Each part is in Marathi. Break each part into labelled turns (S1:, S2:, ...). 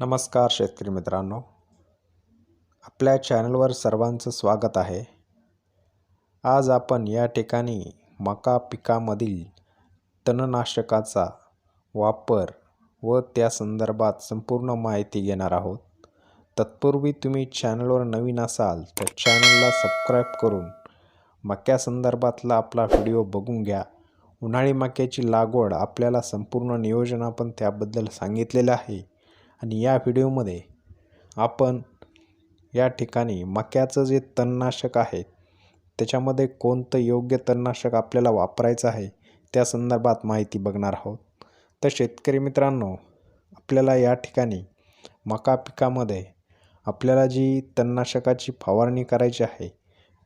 S1: नमस्कार शेतकरी मित्रांनो. आपल्या चॅनलवर सर्वांचं स्वागत आहे. आज आपण या ठिकाणी मका पिकामधील तणनाशकाचा वापर व त्या संदर्भात संपूर्ण माहिती घेणार आहोत. तत्पूर्वी तुम्ही चॅनलवर नवीन असाल तर चॅनलला सबस्क्राईब करून मक्यासंदर्भातला आपला व्हिडिओ बघून घ्या. उन्हाळी मक्याची लागवड आपल्याला संपूर्ण नियोजन आपण त्याबद्दल सांगितलेलं आहे. आणि या व्हिडिओमध्ये आपण या ठिकाणी मक्याचं जे तणनाशक आहे त्याच्यामध्ये कोणतं योग्य तणनाशक आपल्याला वापरायचं आहे त्या संदर्भात माहिती बघणार आहोत. तर शेतकरी मित्रांनो आपल्याला या ठिकाणी मका पिकामध्ये आपल्याला जी तणनाशकाची फवारणी करायची आहे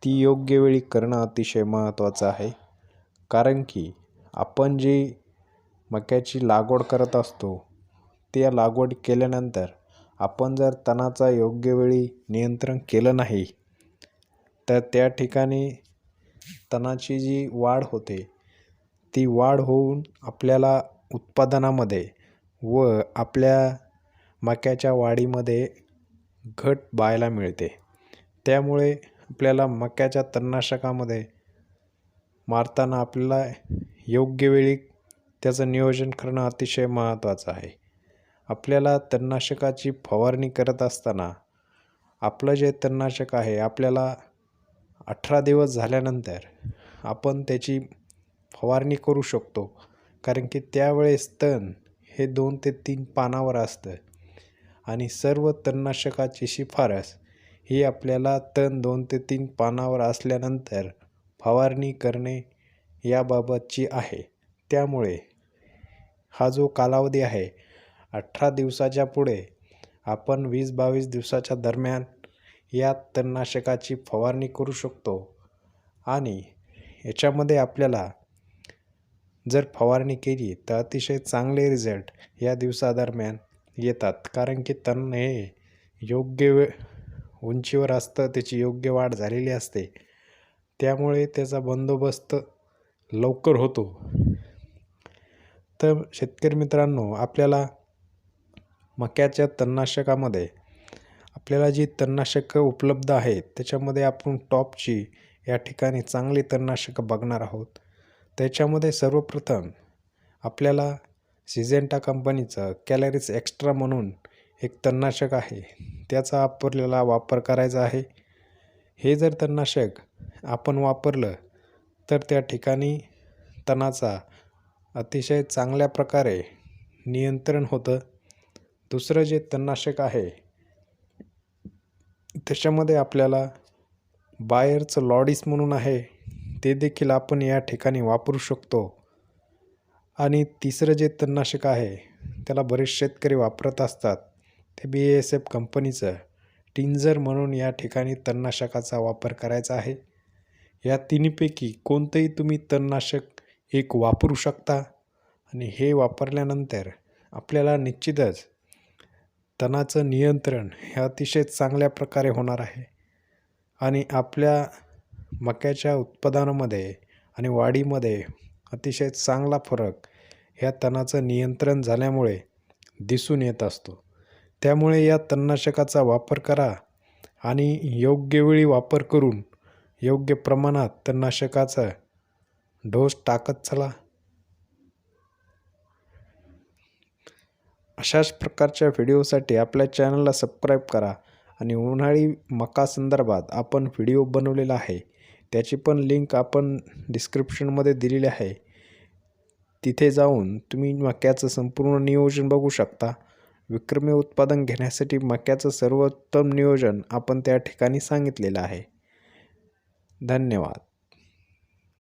S1: ती योग्य वेळी करणं अतिशय महत्त्वाचं आहे. कारण की आपण जी मक्याची लागवड करत असतो त्या लागवड केल्यानंतर आपण जर तणाचा योग्य वेळी नियंत्रण केलं नाही तर त्या ठिकाणी तणाची जी वाढ होते ती वाढ होऊन आपल्याला उत्पादनामध्ये व आपल्या मक्याच्या वाढीमध्ये घट पाहायला मिळते. त्यामुळे आपल्याला मक्याच्या तणनाशकामध्ये मारताना आपल्याला योग्य वेळी त्याचं नियोजन करणं अतिशय महत्त्वाचं आहे. आपल्याला तणनाशकाची फवारणी करत असताना आपलं जे तणनाशक आहे आपल्याला अठरा दिवस झाल्यानंतर आपण त्याची फवारणी करू शकतो. कारण की त्यावेळेस तण हे दोन ते तीन पानावर असतं. आणि सर्व तणनाशकाची शिफारस ही आपल्याला तण दोन ते तीन पानावर असल्यानंतर फवारणी करणे याबाबतची आहे. त्यामुळे हा जो कालावधी आहे अठरा दिवसाच्या पुढे आपण वीस बावीस दिवसाच्या दरम्यान या तणनाशकाची फवारणी करू शकतो. आणि याच्यामध्ये आपल्याला जर फवारणी केली तर अतिशय चांगले रिझल्ट या दिवसादरम्यान येतात. कारण की तण हे योग्य वे उंचीवर असतं त्याची योग्य वाढ झालेली असते. त्यामुळे त्याचा बंदोबस्त लवकर होतो. तर शेतकरी मित्रांनो आपल्याला मक्याच्या तणनाशकामध्ये. आपल्याला जी तणनाशकं उपलब्ध आहेत त्याच्यामध्ये आपण टॉपची या ठिकाणी चांगली तणनाशकं बघणार आहोत. त्याच्यामध्ये सर्वप्रथम आपल्याला सिजेंटा कंपनीचं कॅलरीज एक्स्ट्रा म्हणून एक तणनाशक आहे. त्याचा आपल्याला वापर करायचा आहे. हे जर तणनाशक आपण वापरलं तर त्या ठिकाणी तणाचा अतिशय चांगल्या प्रकारे नियंत्रण होतं. दुसरं जे तणनाशक आहे त्याच्यामध्ये आपल्याला बायरचं लॉडीस म्हणून आहे ते देखील आपण या ठिकाणी वापरू शकतो. आणि तिसरं जे तणनाशक आहे त्याला बरेच शेतकरी वापरत असतात. ते बी एस एफ कंपनीचं टिंजर म्हणून या ठिकाणी तणनाशकाचा वापर करायचा आहे. या तिन्हीपैकी कोणतंही तुम्ही तणनाशक एक वापरू शकता. आणि हे वापरल्यानंतर आपल्याला निश्चितच तणाचं नियंत्रण हे अतिशय चांगल्या प्रकारे होणार आहे. आणि आपल्या मक्याच्या उत्पादनामध्ये आणि वाढीमध्ये अतिशय चांगला फरक ह्या तणाचं नियंत्रण झाल्यामुळे दिसून येत असतो. त्यामुळे या तणनाशकाचा वापर करा आणि योग्य वेळी वापर करून योग्य प्रमाणात तणनाशकाचा डोस टाकत चला. अशाच प्रकारच्या व्हिडिओसाठी आपल्या चॅनलला सबस्क्राईब करा आणि उन्हाळी मका संदर्भात आपण व्हिडिओ बनवलेला आहे. त्याची पण लिंक आपण डिस्क्रिप्शनमध्ये दिलेली आहे. तिथे जाऊन तुम्ही मक्याचं संपूर्ण नियोजन बघू शकता. विक्रमी उत्पादन घेण्यासाठी मक्याचं सर्वोत्तम नियोजन आपण त्या ठिकाणी सांगितलेलं आहे. धन्यवाद.